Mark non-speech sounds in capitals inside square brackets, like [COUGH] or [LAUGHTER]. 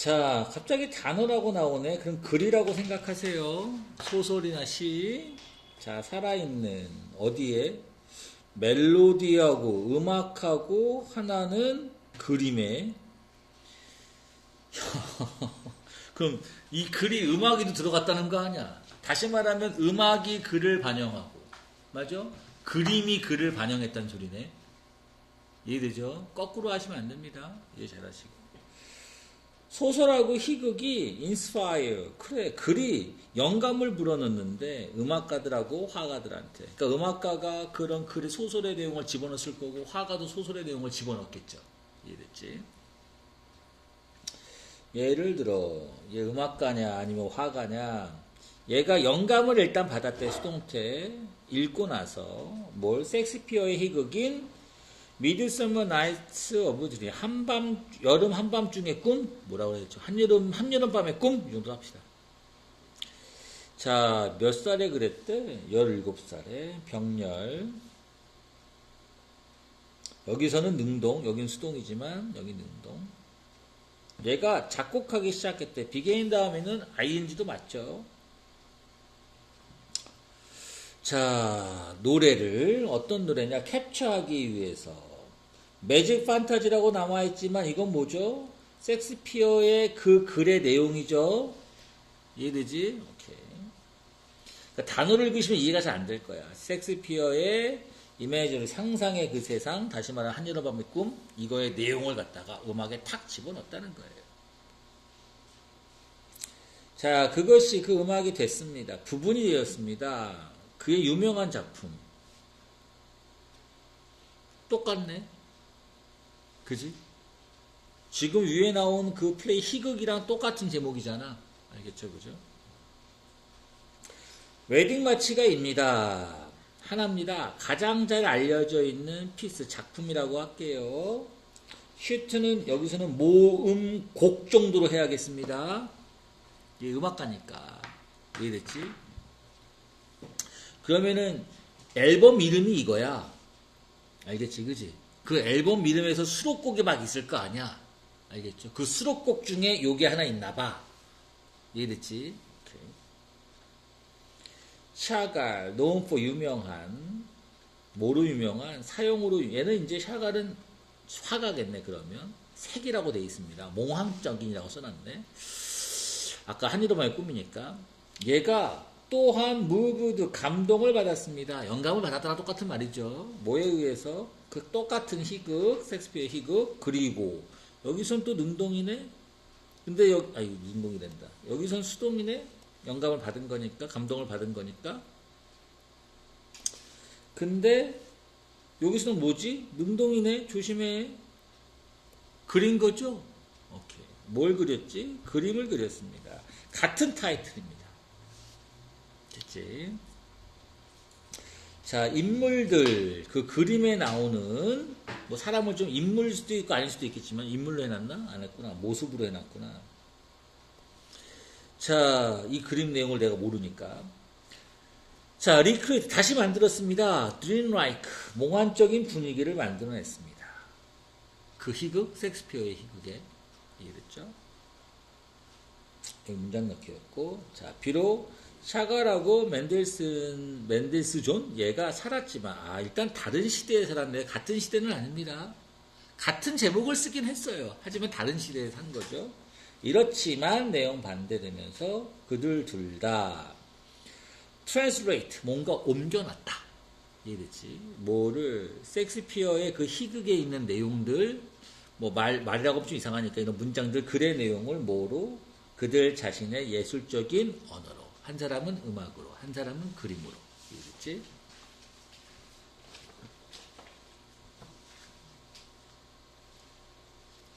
자, 갑자기 단어라고 나오네. 그럼 글이라고 생각하세요. 소설이나 시. 자, 살아있는, 어디에? 멜로디하고, 음악하고, 하나는 그림에. [LAUGHS] 그럼 이 글이 음악에도 들어갔다는 거 아니야? 다시 말하면 음악이 글을 반영하고, 맞아? 그림이 글을 반영했다는 소리네. 이해되죠? 거꾸로 하시면 안 됩니다. 이해 잘 하시고. 소설하고 희극이 인스파이어 그래 글이 영감을 불어넣는데 음악가들하고 화가들한테. 그러니까 음악가가 그런 글의 소설의 내용을 집어넣었을 거고 화가도 소설의 내용을 집어넣었겠죠. 이해됐지? 예를 들어 얘 음악가냐 아니면 화가냐 얘가 영감을 일단 받았대 수동태. 읽고 나서 뭘 섹스피어의 희극인 미드서머 나이츠 오브 드림 한밤 여름 한밤중의 꿈? 뭐라고 그랬죠? 한여름 한여름 밤의 꿈? 이 정도 합시다. 자 몇 살에 그랬대? 17살에. 병렬. 여기서는 능동 여긴 수동이지만 여기 능동. 얘가 작곡하기 시작했대. 비게인 다음에는 ing도 맞죠? 자 노래를 어떤 노래냐? 캡처하기 위해서 매직 판타지라고 나와 있지만 이건 뭐죠? 섹스피어의 그 글의 내용이죠. 이해되지? 오케이. 그러니까 단어를 읽으시면 이해가 잘 안 될 거야. 섹스피어의 이미지를 상상의 그 세상, 다시 말하면 한여름 밤의 꿈, 이거의 내용을 갖다가 음악에 탁 집어넣었다는 거예요. 자, 그것이 그 음악이 됐습니다. 부분이 되었습니다. 그의 유명한 작품. 똑같네. 그지? 지금 위에 나온 그 플레이 희극이랑 똑같은 제목이잖아. 알겠죠? 그죠? 웨딩 마치가입니다. 하나입니다. 가장 잘 알려져 있는 피스 작품이라고 할게요. 슈트는 여기서는 모음 곡 정도로 해야겠습니다. 이 음악가니까. 이해됐지? 그러면은 앨범 이름이 이거야. 알겠지? 그지? 그 앨범 이름에서 수록곡이 막 있을 거 아니야. 알겠죠? 그 수록곡 중에 요게 하나 있나 봐. 이해됐지? 샤갈, 노은포 유명한, 뭐로 유명한, 사용으로, 얘는 이제 샤갈은 화가겠네, 그러면. 색이라고 돼 있습니다. 몽환적인이라고 써놨네. 아까 한이로만의 꿈이니까. 얘가 또한 무브드 감동을 받았습니다. 영감을 받았다랑 똑같은 말이죠. 뭐에 의해서? 그 똑같은 희극, 섹스피어 희극, 그리고 여기선 또 능동이네? 근데 여기, 아유, 능동이 된다. 여기선 수동이네? 영감을 받은 거니까, 감동을 받은 거니까. 근데 여기서는 뭐지? 능동이네? 조심해. 그린 거죠? 오케이. 뭘 그렸지? 그림을 그렸습니다. 같은 타이틀입니다. 됐지? 자, 인물들, 그 그림에 나오는, 뭐 사람을 좀 인물일 수도 있고 아닐 수도 있겠지만, 인물로 해놨나? 안 했구나. 모습으로 해놨구나. 자, 이 그림 내용을 내가 모르니까. 자, 리크레이트 다시 만들었습니다. 드림라이크, 몽환적인 분위기를 만들어냈습니다. 그 희극, 섹스피어의 희극에 이해됐죠? 여기 문장 넣기였고, 자, 비록 샤갈하고 맨델슨, 맨델스 존, 얘가 살았지만, 아, 일단 다른 시대에 살았네. 같은 시대는 아닙니다. 같은 제목을 쓰긴 했어요. 하지만 다른 시대에 산 거죠. 이렇지만 내용 반대되면서 그들 둘 다 트랜스레이트 뭔가 옮겨놨다. 이해됐지? 뭐를 섹스피어의 그 희극에 있는 내용들 뭐 말 말이라고 좀 이상하니까 이런 문장들 글의 내용을 뭐로 그들 자신의 예술적인 언어로 한 사람은 음악으로 한 사람은 그림으로 이해됐지?